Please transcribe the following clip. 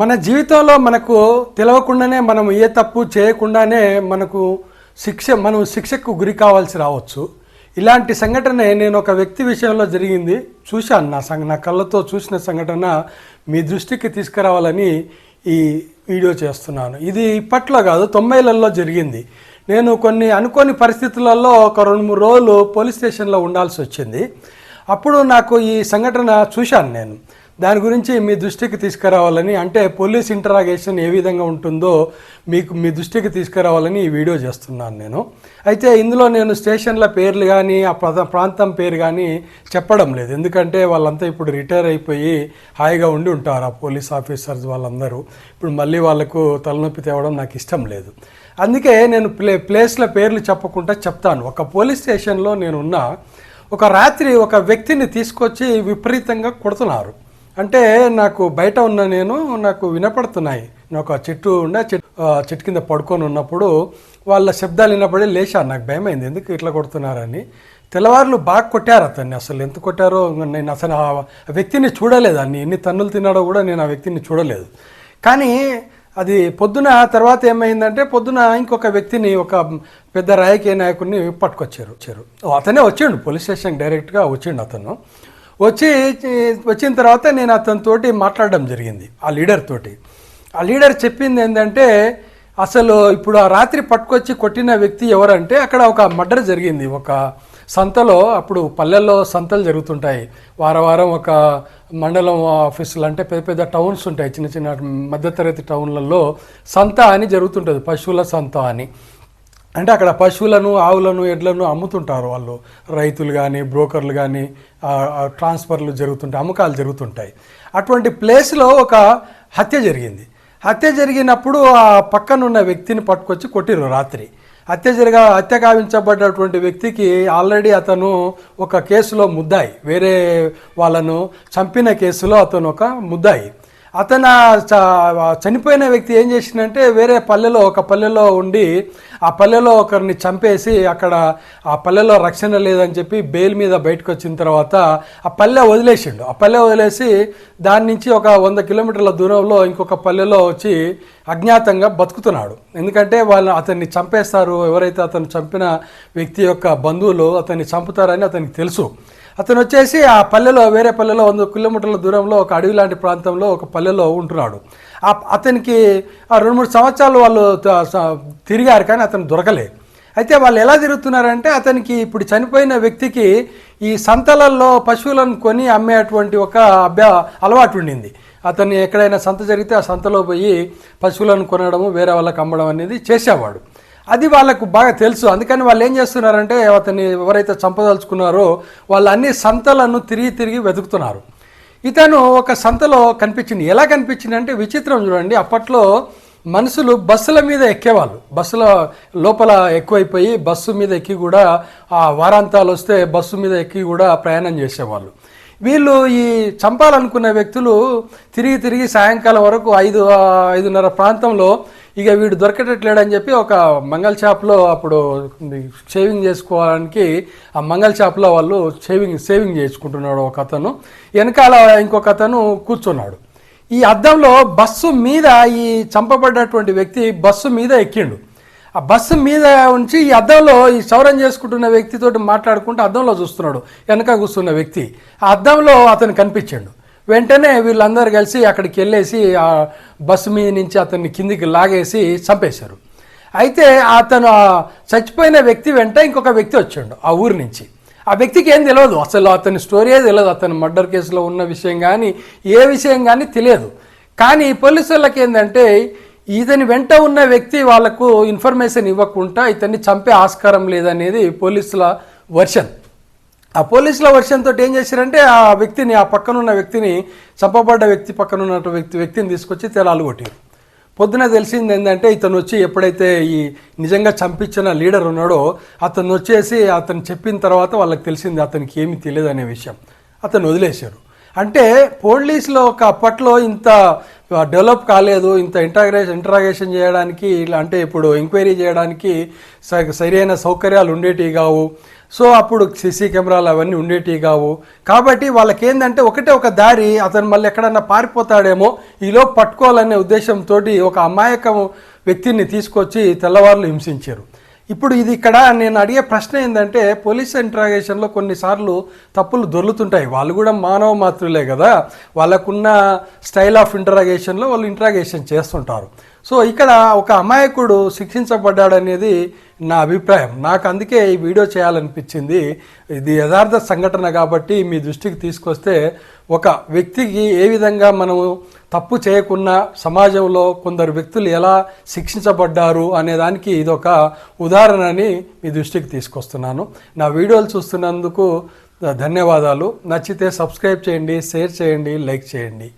మన జీవితంలో మనకు తెలవకుండానే మనం ఏ తప్పు చేయకుండానే మనకు శిక్ష మనం శిక్షకు గురి కావాల్సి రావచ్చు. ఇలాంటి సంఘటనే నేను ఒక వ్యక్తి విషయంలో జరిగింది. చూశాను నా సంఘ నా కళ్ళతో చూసిన సంఘటన మీ దృష్టికి తీసుకురావాలని ఈ వీడియో చేస్తున్నాను. ఇది ఇప్పట్లో కాదు తొంభైలలో జరిగింది. నేను కొన్ని అనుకోని పరిస్థితులలో ఒక రెండు మూడు రోజులు పోలీస్ స్టేషన్లో ఉండాల్సి వచ్చింది. అప్పుడు నాకు ఈ సంఘటన చూశాను నేను. దాని గురించి మీ దృష్టికి తీసుకురావాలని అంటే పోలీస్ ఇంటరాగేషన్ ఏ విధంగా ఉంటుందో మీకు మీ దృష్టికి తీసుకురావాలని ఈ వీడియో చేస్తున్నాను నేను. అయితే ఇందులో నేను స్టేషన్ల పేర్లు కానీ ఆ ప్రాంతం పేరు కానీ చెప్పడం లేదు. ఎందుకంటే వాళ్ళంతా ఇప్పుడు రిటైర్ అయిపోయి హాయిగా ఉండి ఉంటారు ఆ పోలీస్ ఆఫీసర్స్ వాళ్ళందరూ. ఇప్పుడు మళ్ళీ వాళ్ళకు తలనొప్పి తేవడం నాకు ఇష్టం లేదు. అందుకే నేను ప్లే ప్లేస్ల పేర్లు చెప్పకుండా చెప్తాను. ఒక పోలీస్ స్టేషన్లో నేను ఒక రాత్రి ఒక వ్యక్తిని తీసుకొచ్చి విపరీతంగా కొడుతున్నారు. అంటే నాకు బయట ఉన్న నేను నాకు వినపడుతున్నాయి. నేను ఒక చెట్టు ఉండే చెట్టు చెట్టు కింద పడుకొని ఉన్నప్పుడు వాళ్ళ శబ్దాలు వినపడి లేచాను నాకు భయమైంది. ఎందుకు ఇట్లా కొడుతున్నారని. తెల్లవారులు బాగా కొట్టారు అతన్ని. అసలు ఎంత కొట్టారో నేను అసలు ఆ వ్యక్తిని చూడలేదు. అన్ని ఎన్ని తన్నులు తిన్నాడో కూడా నేను ఆ వ్యక్తిని చూడలేదు. కానీ అది పొద్దున తర్వాత ఏమైందంటే పొద్దున ఇంకొక వ్యక్తిని ఒక పెద్ద రాజకీయ నాయకుడిని పట్టుకొచ్చారు. వచ్చారు. అతనే వచ్చిండు. పోలీస్ స్టేషన్ డైరెక్ట్గా వచ్చిండు అతను. వచ్చి వచ్చిన తర్వాత నేను అతనితోటి మాట్లాడడం జరిగింది ఆ లీడర్ తోటి. ఆ లీడర్ చెప్పింది ఏంటంటే అసలు ఇప్పుడు ఆ రాత్రి పట్టుకొచ్చి కొట్టిన వ్యక్తి ఎవరంటే అక్కడ ఒక మర్డర్ జరిగింది. ఒక సంతలో అప్పుడు పల్లెల్లో సంతలు జరుగుతుంటాయి. వారం వారం ఒక మండలం ఆఫీసులు అంటే పెద్ద పెద్ద టౌన్స్ ఉంటాయి. చిన్న చిన్న మధ్యతరగతి టౌన్లలో సంత అని జరుగుతుంటుంది పశువుల సంత అని. అంటే అక్కడ పశువులను ఆవులను ఎడ్లను అమ్ముతుంటారు వాళ్ళు. రైతులు కానీ బ్రోకర్లు కానీ ట్రాన్స్ఫర్లు జరుగుతుంటాయి అమ్మకాలు జరుగుతుంటాయి. అటువంటి ప్లేస్లో ఒక హత్య జరిగింది. హత్య జరిగినప్పుడు ఆ పక్కనున్న వ్యక్తిని పట్టుకొచ్చి కొట్టిరు రాత్రి. హత్య జరిగా హత్య కావించబడ్డటువంటి వ్యక్తికి ఆల్రెడీ అతను ఒక కేసులో ముద్దాయి. వేరే వాళ్ళను చంపిన కేసులో అతను ఒక ముద్దాయి. అతను చ- చనిపోయిన వ్యక్తి ఏం చేసిందంటే వేరే పల్లెలో ఒక పల్లెలో ఉండి ఆ పల్లెలో ఒకరిని చంపేసి అక్కడ ఆ పల్లెలో రక్షణ లేదని చెప్పి బెయిల్ మీద బయటకు వచ్చిన తర్వాత ఆ పల్లె వదిలేసిండు. ఆ పల్లె వదిలేసి దాని నుంచి ఒక వంద కిలోమీటర్ల దూరంలో ఇంకొక పల్లెలో వచ్చి అజ్ఞాతంగా బతుకుతున్నాడు. ఎందుకంటే వాళ్ళు అతన్ని చంపేస్తారు. ఎవరైతే అతను చంపిన వ్యక్తి యొక్క బంధువులు అతన్ని చంపుతారని అతనికి తెలుసు. అతను వచ్చేసి ఆ పల్లెలో వేరే పల్లెలో వంద కిలోమీటర్ల దూరంలో ఒక అడవి లాంటి ప్రాంతంలో ఒక పల్లెలో ఉంటున్నాడు. అతనికి ఆ రెండు మూడు సంవత్సరాలు వాళ్ళు తిరిగారు కానీ అతను దొరకలే. అయితే వాళ్ళు ఎలా తిరుగుతున్నారంటే అతనికి ఇప్పుడు చనిపోయిన వ్యక్తికి ఈ సంతలలో పశువులను కొని అమ్మేటువంటి ఒక అభ్యా అలవాటు ఉండింది. అతను ఎక్కడైనా సంత జరిగితే ఆ సంతలో పోయి పశువులను కొనడము వేరే వాళ్ళకి అమ్మడం అనేది చేసేవాడు. అది వాళ్ళకు బాగా తెలుసు. అందుకని వాళ్ళు ఏం చేస్తున్నారంటే అతన్ని ఎవరైతే చంపదలుచుకున్నారో వాళ్ళు అన్ని సంతలను తిరిగి తిరిగి వెతుకుతున్నారు. ఇతను ఒక సంతలో కనిపించింది. ఎలా కనిపించింది అంటే విచిత్రం చూడండి. అప్పట్లో మనుషులు బస్సుల మీద ఎక్కేవాళ్ళు. బస్సుల లోపల ఎక్కువైపోయి బస్సు మీద ఎక్కి కూడా ఆ వారాంతాలు వస్తే బస్సు మీద ఎక్కి కూడా ప్రయాణం చేసేవాళ్ళు. వీళ్ళు ఈ చంపాలనుకున్న వ్యక్తులు తిరిగి తిరిగి సాయంకాలం వరకు ఐదు ఐదున్నర ప్రాంతంలో ఇక వీడు దొరకటట్లేడని చెప్పి ఒక మంగళ షాప్లో అప్పుడు షేవింగ్ చేసుకోవడానికి ఆ మంగళ షాప్లో వాళ్ళు షేవింగ్ సేవింగ్ చేసుకుంటున్నాడు ఒక అతను. వెనకాల ఇంకొక అతను కూర్చున్నాడు. ఈ అద్దంలో బస్సు మీద ఈ చంపబడ్డటువంటి వ్యక్తి బస్సు మీద ఎక్కిండు. ఆ బస్సు మీద ఉంచి ఈ అద్దంలో ఈ సౌరం చేసుకుంటున్న వ్యక్తితోటి మాట్లాడుకుంటూ అద్దంలో చూస్తున్నాడు. వెనక కూర్చున్న వ్యక్తి. ఆ అద్దంలో అతను కనిపించాడు. వెంటనే వీళ్ళందరూ కలిసి అక్కడికి వెళ్ళేసి ఆ బస్సు మీద నుంచి అతన్ని కిందికి లాగేసి చంపేశారు. అయితే అతను ఆ చచ్చిపోయిన వ్యక్తి వెంట ఇంకొక వ్యక్తి వచ్చాడు ఆ ఊరి నుంచి. ఆ వ్యక్తికి ఏం తెలియదు అసలు అతని స్టోరీయే తెలియదు అతను మర్డర్ కేసులో ఉన్న విషయం కానీ ఏ విషయం కానీ తెలియదు. కానీ పోలీసు వాళ్ళకి ఏంటంటే ఇతని వెంట ఉన్న వ్యక్తి వాళ్ళకు ఇన్ఫర్మేషన్ ఇవ్వకుండా ఇతన్ని చంపే ఆస్కారం లేదనేది పోలీసుల వర్షన్. ఆ పోలీసుల వర్షంతో ఏం చేశారంటే ఆ వ్యక్తిని ఆ పక్కన ఉన్న వ్యక్తిని చంపబడ్డ వ్యక్తి పక్కన ఉన్న వ్యక్తి వ్యక్తిని తీసుకొచ్చి తెలాలు కొట్టారు. పొద్దున తెలిసింది ఏంటంటే ఇతను వచ్చి ఎప్పుడైతే ఈ నిజంగా చంపించిన లీడర్ ఉన్నాడో అతను వచ్చేసి అతను చెప్పిన తర్వాత వాళ్ళకి తెలిసింది అతనికి ఏమీ తెలియదు అనే విషయం. అతను వదిలేశారు. అంటే పోలీసులో ఒక అప్పట్లో ఇంత డెవలప్ కాలేదు ఇంత ఇంటరాగేషన్ ఇంటరాగేషన్ చేయడానికి ఇలా అంటే ఇప్పుడు ఎంక్వైరీ చేయడానికి స- సరైన సౌకర్యాలు ఉండేటివి కావు. సో అప్పుడు సీసీ కెమెరాలు అవన్నీ ఉండేటివి కావు. కాబట్టి వాళ్ళకి ఏంటంటే ఒకటే ఒక దారి అతను మళ్ళీ ఎక్కడన్నా పారిపోతాడేమో ఈలో పట్టుకోవాలనే ఉద్దేశంతో ఒక అమాయకం వ్యక్తిని తీసుకొచ్చి తెల్లవారులు హింసించారు. ఇప్పుడు ఇది ఇక్కడ నేను అడిగే ప్రశ్న ఏంటంటే పోలీస్ ఇంట్రాగేషన్లో కొన్నిసార్లు తప్పులు దొర్లుతుంటాయి. వాళ్ళు కూడా మానవ మాతృలే కదా. వాళ్ళకున్న స్టైల్ ఆఫ్ ఇంట్రాగేషన్లో వాళ్ళు ఇంట్రాగేషన్ చేస్తుంటారు. సో ఇక్కడ ఒక అమాయకుడు శిక్షించబడ్డాడనేది నా అభిప్రాయం. నాకు అందుకే ఈ వీడియో చేయాలనిపించింది. ఇది యథార్థ సంఘటన కాబట్టి మీ దృష్టికి తీసుకొస్తే ఒక వ్యక్తికి ఏ విధంగా మనము తప్పు చేయకున్నా సమాజంలో కొందరు వ్యక్తులు ఎలా శిక్షించబడ్డారు అనే దానికి ఇది ఒక ఉదాహరణని మీ దృష్టికి తీసుకొస్తున్నాను. నా వీడియోలు చూస్తున్నందుకు ధన్యవాదాలు. నచ్చితే సబ్స్క్రైబ్ చేయండి షేర్ చేయండి లైక్ చేయండి.